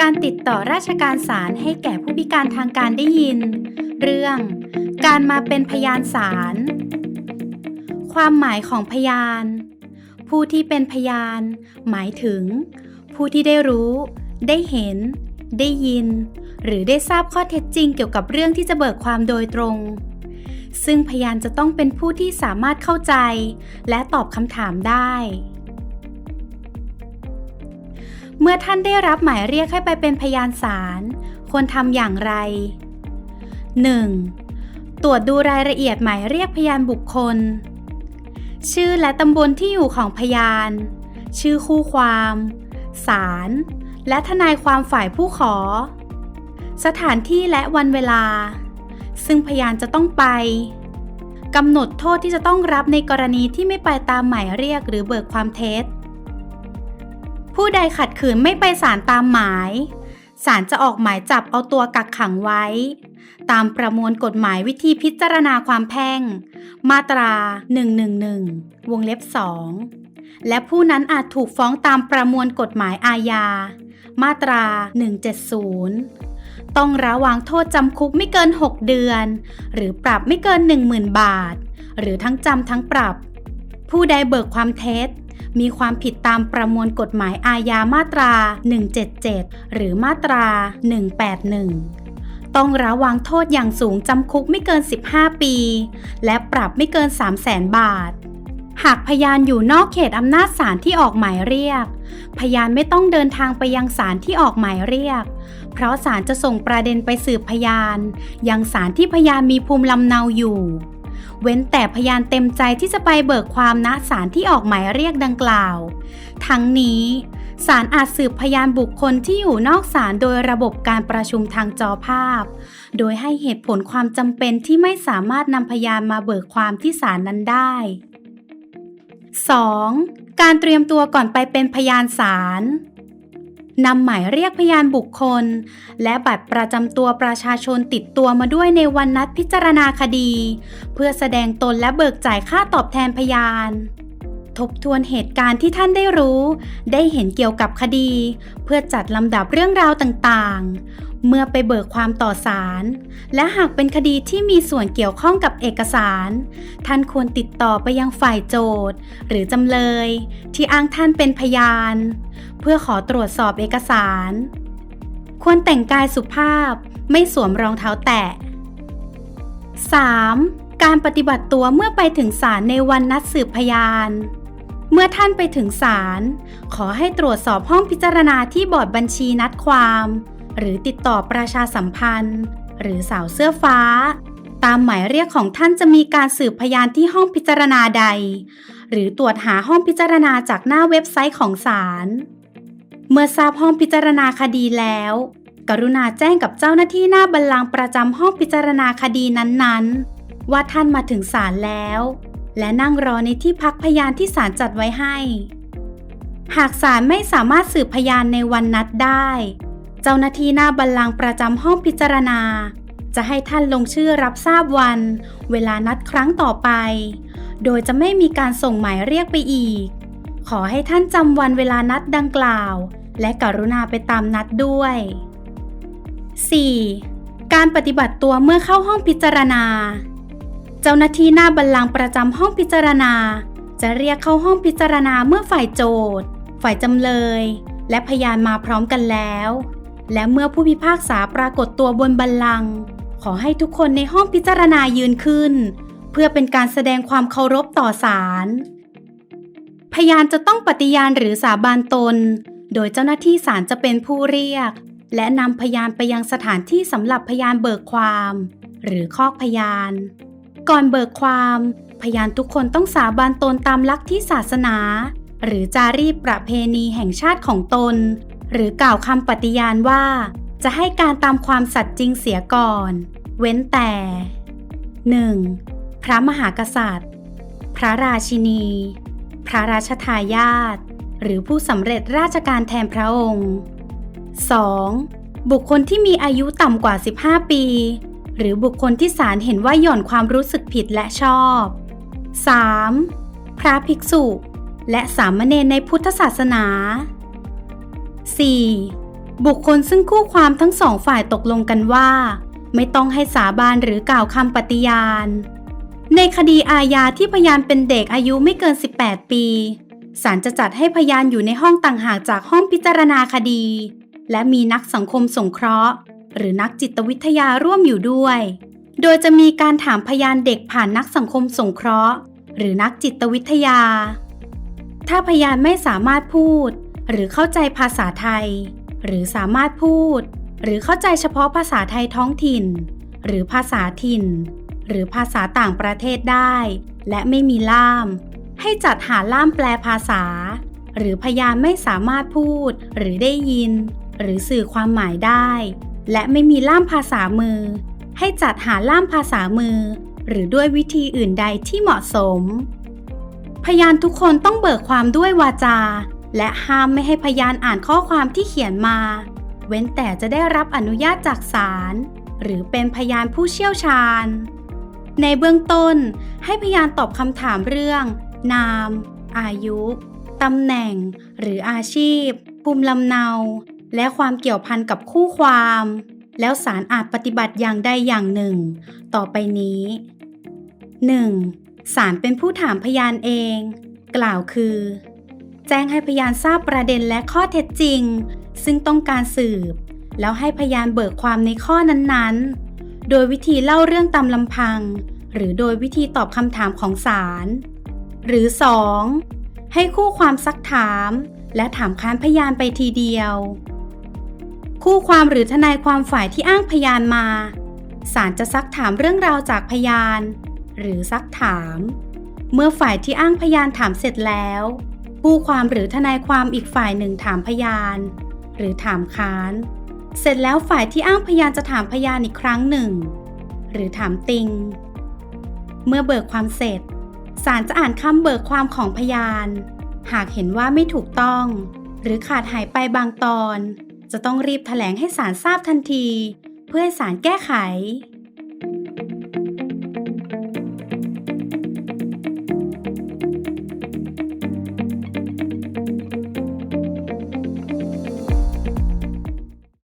การติดต่อราชการศาลให้แก่ผู้พิการทางการได้ยิน เรื่อง การมาเป็นพยานศาล ความหมายของพยาน ผู้ที่เป็นพยาน หมายถึง ผู้ที่ได้รู้ ได้เห็น ได้ยิน หรือได้ทราบข้อเท็จจริงเกี่ยวกับเรื่องที่จะเบิกความโดยตรง ซึ่งพยานจะต้องเป็นผู้ที่สามารถเข้าใจ และตอบคำถามได้ เมื่อท่านได้รับหมายเรียกให้ไปเป็นพยานศาลควรทำอย่างไร 1. ตรวจดูรายละเอียดหมายเรียกพยานบุคคล ชื่อและตำบลที่อยู่ของพยาน ชื่อคู่ความศาลและทนายความฝ่ายผู้ขอ สถานที่และวันเวลา ซึ่งพยานจะต้องไปกำหนดโทษที่จะต้องรับในกรณีที่ไม่ไปตามหมายเรียกหรือเบิกความเท็จ ผู้ใดขัดขืนไม่ไปศาลตามหมาย ศาลจะออกหมายจับเอาตัวกักขังไว้ ตามประมวลกฎหมายวิธีพิจารณาความแพ่ง มาตรา 111 วงเล็บ 2 และผู้นั้นอาจถูกฟ้องตามประมวลกฎหมายอาญา มาตรา 170 ต้องระวางโทษจำคุกไม่เกิน 6 เดือน หรือปรับไม่เกิน 10,000 บาท หรือทั้งจำทั้งปรับ ผู้ใดเบิกความเท็จ มีความผิดตามประมวลกฎหมายอาญามาตรา 177 หรือมาตรา 181 ต้องระวางโทษอย่างสูงจำคุกไม่เกิน 15 ปี และปรับไม่เกิน 300,000บาท หากพยานอยู่นอกเขตอำนาจศาลที่ออกหมายเรียก พยานไม่ต้องเดินทางไปยังศาลที่ออกหมายเรียก เพราะศาลจะส่งประเด็นไปสืบพยาน ยังศาลที่พยานมีภูมิลำเนาอยู่ เว้นแต่พยานเต็มใจที่จะไปเบิกความณศาลที่ออกหมายเรียกดังกล่าว ทั้งนี้ศาลอาจสืบพยานบุคคลที่อยู่นอกศาลโดยระบบการประชุมทางจอภาพ โดยให้เหตุผลความจำเป็นที่ไม่สามารถนำพยานมาเบิกความที่ศาลนั้นได้ 2. การเตรียมตัวก่อนไปเป็นพยานศาล นำหมายเรียกพยานบุคคล และบัตรประจำตัวประชาชนติดตัวมาด้วยในวันนัดพิจารณาคดี เพื่อแสดงตนและเบิกจ่ายค่าตอบแทนพยาน ทบทวนเหตุการณ์ที่ท่านได้รู้ ได้เห็นเกี่ยวกับคดี เพื่อจัดลำดับเรื่องราวต่างๆ เมื่อไปเบิกความต่อศาล และหากเป็นคดีที่มีส่วนเกี่ยวข้องกับเอกสาร ท่านควรติดต่อไปยังฝ่ายโจทย์ หรือจำเลย ที่อ้างท่านเป็นพยาน เพื่อขอตรวจสอบเอกสาร ควรแต่งกายสุภาพไม่สวมรองเท้าแตะ 3. การปฏิบัติตัวเมื่อไปถึงศาลในวันนัดสืบพยาน เมื่อท่านไปถึงศาลขอให้ตรวจสอบห้องพิจารณาที่บอร์ดบัญชีนัดความ หรือติดต่อประชาสัมพันธ์ หรือสาวเสื้อฟ้า ตามหมายเรียกของท่านจะมีการสืบพยานที่ห้องพิจารณาใด หรือตรวจหาห้องพิจารณาจากหน้าเว็บไซต์ของศาลเมื่อทราบห้องพิจารณาคดีแล้ว กรุณาแจ้งกับเจ้าหน้าที่หน้าบัลลังก์ประจำห้องพิจารณาคดีนั้นๆ ว่าท่านมาถึงศาลแล้ว และนั่งรอในที่พักพยานที่ศาลจัดไว้ให้ หากศาลไม่สามารถสืบพยานในวันนัดได้ เจ้าหน้าที่หน้าบัลลังก์ประจำห้องพิจารณา จะให้ท่านลงชื่อรับทราบวัน เวลานัดครั้งต่อไป โดยจะไม่มีการส่งหมายเรียกไปอีก ขอให้ท่านจำวันเวลานัดดังกล่าว และกรุณาไปตามนัดด้วย 4. การปฏิบัติตัวเมื่อเข้าห้องพิจารณา เจ้าหน้าที่หน้าบัลลังก์ประจำห้องพิจารณา จะเรียกเข้าห้องพิจารณาเมื่อฝ่ายโจทย์ ฝ่ายจำเลย และพยานมาพร้อมกันแล้ว และเมื่อผู้พิพากษาปรากฏตัวบนบัลลังก์ขอให้ทุกคนในห้องพิจารณายืนขึ้น เพื่อเป็นการแสดงความเคารพต่อศาลพยานจะต้องปฏิญาณหรือสาบานตน โดยเจ้าหน้าที่ศาลจะเป็นผู้เรียก และนำพยานไปยังสถานที่สำหรับพยานเบิกความ หรือคอกพยาน ก่อนเบิกความ พยานทุกคนต้องสาบานตนตามลักที่ศาสนา หรือจารีตประเพณีแห่งชาติของตน หรือกล่าวคำปฏิญาณว่า จะให้การตามความสัตย์จริงเสียก่อน เว้นแต่ 1. พระมหากษัตริย์ พระราชินี พระราชทายาทหรือผู้สำเร็จราชการแทนพระองค์ 2. บุคคลที่มีอายุต่ำกว่า 15 ปี หรือบุคคลที่ศาลเห็นว่าหย่อนความรู้สึกผิดและชอบ 3. พระภิกษุ และสามเณรในพุทธศาสนา 4. บุคคลซึ่งคู่ความทั้งสองฝ่ายตกลงกันว่า ไม่ต้องให้สาบานหรือกล่าวคำปฏิญาณ ในคดีอาญาที่พยานเป็นเด็กอายุไม่เกิน 18 ปีศาลจะจัดให้พยานอยู่ในห้องต่างหากจากห้องพิจารณาคดี และมีนักสังคมสงเคราะห์ หรือนักจิตวิทยาร่วมอยู่ด้วย โดยจะมีการถามพยานเด็กผ่านนักสังคมสงเคราะห์ หรือนักจิตวิทยา ถ้าพยานไม่สามารถพูด หรือเข้าใจภาษาไทย หรือสามารถพูด หรือเข้าใจเฉพาะภาษาไทยท้องถิ่น หรือภาษาถิ่น หรือภาษาต่างประเทศได้ และไม่มีล่าม ให้จัดหาล่ามแปลภาษา หรือพยานไม่สามารถพูด หรือได้ยิน หรือสื่อความหมายได้ และไม่มีล่ามภาษามือ ให้จัดหาล่ามภาษามือ หรือด้วยวิธีอื่นใดที่เหมาะสม พยานทุกคนต้องเบิกความด้วยวาจา และห้ามไม่ให้พยานอ่านข้อความที่เขียนมา เว้นแต่จะได้รับอนุญาตจากศาลหรือเป็นพยานผู้เชี่ยวชาญ ในเบื้องต้น ให้พยานตอบคำถามเรื่อง นาม อายุตำแหน่ง หรืออาชีพ ภูมิลำเนา และความเกี่ยวพันกับคู่ความ แล้วศาลอาจปฏิบัติอย่างใดอย่างหนึ่ง ต่อไปนี้ 1. ศาลเป็นผู้ถามพยานเอง กล่าวคือ แจ้งให้พยานทราบประเด็นและข้อเท็จจริง ซึ่งต้องการสืบ แล้วให้พยานเบิกความในข้อนั้นๆ โดยวิธีเล่าเรื่องตามลำพัง หรือโดยวิธีตอบคำถามของศาลหรือ 2. ให้คู่ความซักถาม และถามค้านพยานไปทีเดียว คู่ความหรือทนายความฝ่ายที่อ้างพยานมาศาลจะซักถามเรื่องราวจากพยาน หรือซักถาม เมื่อฝ่ายที่อ้างพยานถามเสร็จแล้ว ผู้ความหรือทนายความอีกฝ่ายหนึ่งถามพยาน หรือถามค้าน เสร็จแล้วฝ่ายที่อ้างพยานจะถามพยานอีกครั้งหนึ่ง หรือถามติง เมื่อเบิกความเสร็จศาลจะอ่านคำเบิกความของพยาน หากเห็นว่าไม่ถูกต้อง หรือขาดหายไปบางตอน จะต้องรีบแถลงให้ศาลทราบทันที เพื่อให้ศาลแก้ไข